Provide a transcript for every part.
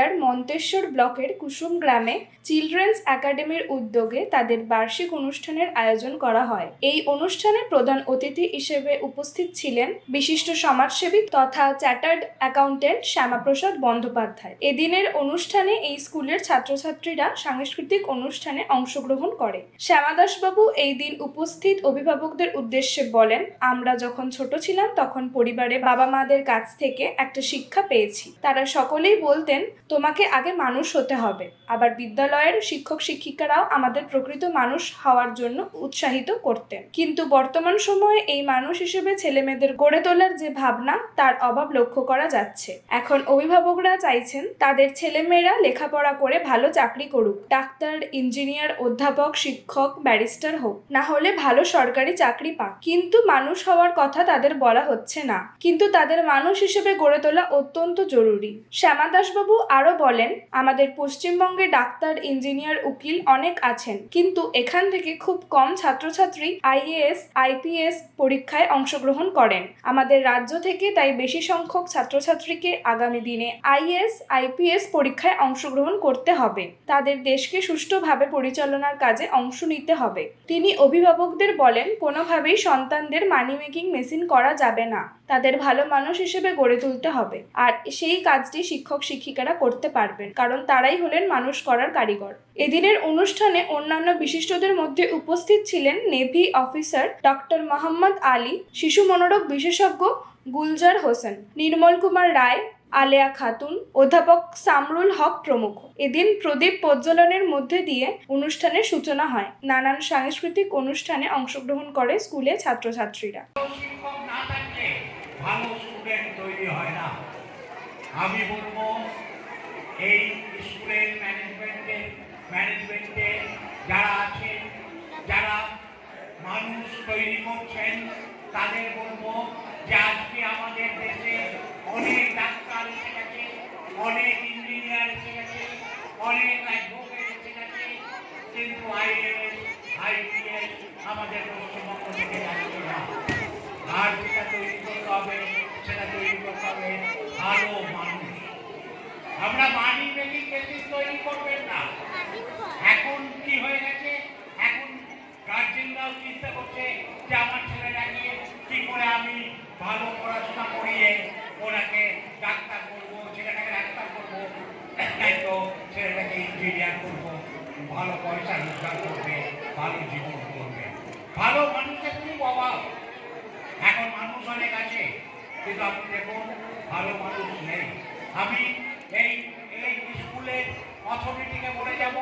জেলার মন্তেশ্বর ব্লকের কুসুম গ্রামে চিলড্রেন্স একাডেমির উদ্যোগে তাদের বার্ষিক অনুষ্ঠানের আয়োজন করা হয়। এই অনুষ্ঠানে প্রধান অতিথি হিসেবে উপস্থিত ছিলেন বিশিষ্ট সমাজসেবী তথা চ্যাটার্ড অ্যাকাউন্টেন্ট শ্যামাপ্রসাদ বন্দ্যোপাধ্যায়। এদিনের অনুষ্ঠানে এই স্কুলের ছাত্রছাত্রীরা সাংস্কৃতিক অনুষ্ঠানে অংশগ্রহণ করে। শ্যামাদাসবাবু এই দিন উপস্থিত অভিভাবকদের উদ্দেশ্যে বলেন, আমরা যখন ছোট ছিলাম তখন পরিবারে বাবা মাদের কাছ থেকে একটা শিক্ষা পেয়েছি। তারা সকলেই বলতেন তোমাকে আগে মানুষ হতে হবে। আবার বিদ্যালয়ের শিক্ষক শিক্ষিকারাও আমাদের প্রকৃত মানুষ হওয়ার জন্য উৎসাহিত করতেন। কিন্তু বর্তমান সময়ে এই মানুষ হিসেবে ছেলেমেয়েদের গড়ে তোলার যে ভাবনা, তার অভাব লক্ষ্য করা যাচ্ছে। এখন অভিভাবকরা চাইছেন তাদের ছেলেমেয়েরা লেখাপড়া করে ভালো চাকরি করুক। ডাক্তার, ইঞ্জিনিয়ার, অধ্যাপক, শিক্ষক, ব্যারিস্টার হোক। না হলে ভালো সরকারি চাকরি পাক। কিন্তু মানুষ হওয়ার কথা তাদের বলা হচ্ছে না। কিন্তু তাদের মানুষ হিসেবে গড়ে তোলা অত্যন্ত জরুরি। শ্যামা দাসবাবু আরও বলেন, আমাদের পশ্চিমবঙ্গে ডাক্তার, ইঞ্জিনিয়ার, উকিল অনেক আছেন, কিন্তু এখান থেকে খুব কম ছাত্রছাত্রী আইএএস, আইপিএস পরীক্ষায় অংশগ্রহণ করেন। আমাদের রাজ্য থেকে তাই বেশি সংখ্যক ছাত্রছাত্রীকে আগামী দিনে আইএস আইপিএস পরীক্ষায় অংশগ্রহণ করতে হবে। তাদের দেশকে সুষ্ঠুভাবে পরিচালনার কাজে অংশ নিতে হবে। তিনি অভিভাবকদের বলেন, কোনোভাবেই সন্তানদের মানি মেকিং মেশিন করা যাবে না। তাদের ভালো মানুষ হিসেবে গড়ে তুলতে হবে। আর সেই কাজটি শিক্ষক শিক্ষিকারা করতে পারবেন, কারণ তারাই হলেন মানুষ করার কারিগর। এদিনের অনুষ্ঠানে অন্যান্য বিশিষ্টদের মধ্যে উপস্থিত ছিলেন navy officer doctor Mohammad Ali, শিশু মনোরোগ বিশেষজ্ঞ গুলজার হোসেন, নির্মল কুমার রায়, আলেয়া খাতুন, অধ্যাপক সামরুল হক প্রমুখ। এদিন প্রদীপ প্রজ্বলনের মধ্যে দিয়ে অনুষ্ঠানের সূচনা হয়। নানান সাংস্কৃতিক অনুষ্ঠানে অংশগ্রহণ করে স্কুলে ছাত্রছাত্রীরা। আমি বলব এই স্কুলের ম্যানেজমেন্টে ম্যানেজমেন্টে যারা আছেন, যারা মানুষ তৈরি করছেন, তাদের বলব যে আজকে আমাদের দেশে অনেক ডাক্তার এসে গেছে, অনেক ইঞ্জিনিয়ার এসে গেছে, অনেক অ্যাডভোকেট এসে গেছে, কিন্তু আইএস আইপিএস আমাদের পশ্চিমবঙ্গ থেকে যাচ্ছে না। আর যেটা তৈরি করতে হবে, সেটা তৈরি করতে হবে ভালো মানুষ। আমরা মানি মেকিং মেশিন তৈরি করবেন না। এখন কি হয়ে গেছে? এখন গার্জেনরাও চিন্তা করছে যে আমার ছেলেটাকে কি করে আমি ভালো পড়াশোনা করিয়ে ওনাকে ডাক্তার করব, ছেলেটাকে ডাক্তার করব। তো ছেলেটাকে ইঞ্জিনিয়ার করব, ভালো পয়সা রোজগার করবে, ভালো জীবন করবে। ভালো মানুষের খুব অভাব। এখন মানুষ অনেক আছে, কিন্তু আপনি দেখুন, ভালো মানুষ নেই। আমি এই এই স্কুলের অথরিটিকে বলে যাব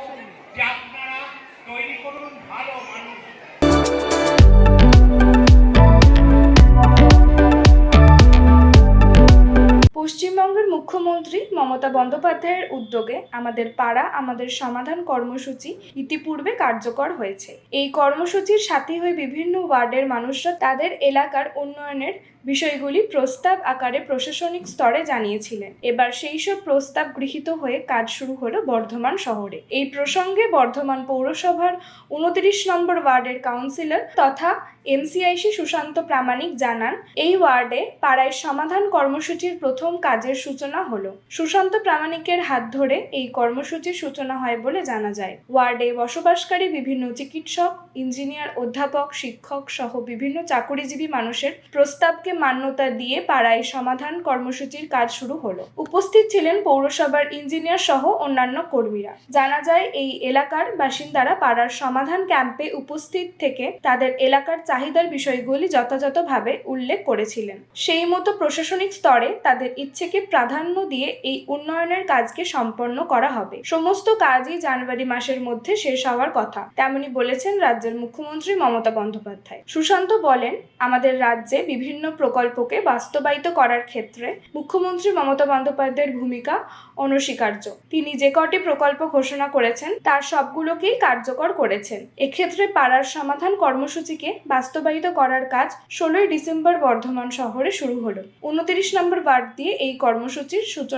যে আপনারা তৈরি করুন ভালো মানুষ। মুখ্যমন্ত্রী মমতা বন্দ্যোপাধ্যায়ের উদ্যোগে আমাদের পাড়া, আমাদের সমাধান কর্মসূচি ইতিপূর্বে কার্যকর হয়েছে। এই কর্মসূচির সাথে হয়ে বিভিন্ন ওয়ার্ডের মানুষরা তাদের এলাকার উন্নয়নের বিষয়গুলি প্রস্তাব আকারে প্রশাসনিক স্তরে জানিয়েছিলেন। এবার সেই সব প্রস্তাব গৃহীত হয়ে কাজ শুরু হলো বর্ধমান শহরে। এই প্রসঙ্গে বর্ধমান পৌরসভার উনত্রিশ নম্বর ওয়ার্ডের কাউন্সিলর তথা এমসিআইসি সুশান্ত প্রামাণিক জানান, এই ওয়ার্ডে পাড়ায় সমাধান কর্মসূচির প্রথম কাজের সূচনা হলো। সুশান্ত প্রামাণিকের হাত ধরে এই কর্মসূচির সূচনা হয় বলে জানা যায়। ওয়ার্ডে বসবাসকারী বিভিন্ন চিকিৎসক, ইঞ্জিনিয়ার, অধ্যাপক, শিক্ষক সহ বিভিন্ন চাকুরিজীবী মানুষের প্রস্তাবকে মান্যতা দিয়ে পাড়ায় সমাধান কর্মসূচির কাজ শুরু হলো। উপস্থিত ছিলেন পৌরসভার ইঞ্জিনিয়ার সহ অন্যান্য কর্মীরা। জানা যায়, এই এলাকার বাসিন্দারা পাড়ার সমাধান ক্যাম্পে উপস্থিত থেকে তাদের এলাকার চাহিদার বিষয়গুলি যথাযথভাবে উল্লেখ করেছিলেন। সেই মতো প্রশাসনিক স্তরে তাদের ইচ্ছেকে প্রাধান্য দিয়ে এই উন্নয়নের কাজকে সম্পন্ন করা হবে। সমস্ত কাজই জানুয়ারি মাসের মধ্যে শেষ হওয়ার কথা। তেমনি বলেছেন রাজ্যের মুখ্যমন্ত্রী মমতা বন্দ্যোপাধ্যায়। সুশান্ত বলেন, আমাদের রাজ্যে বিভিন্ন প্রকল্পকে বাস্তবায়িত করার ক্ষেত্রে মুখ্যমন্ত্রী মমতা বন্দ্যোপাধ্যায়ের ভূমিকা অনস্বীকার্য। তিনি যে কটি প্রকল্প ঘোষণা করেছেন, তার সবগুলোকেই কার্যকর করেছেন। এক্ষেত্রে পাড়ার সমাধান কর্মসূচিকে বাস্তবায়িত করার কাজ ষোলোই ডিসেম্বর বর্ধমান শহরে শুরু হলো। উনত্রিশ নম্বর ওয়ার্ড দিয়ে এই কর্মসূচির সূচনা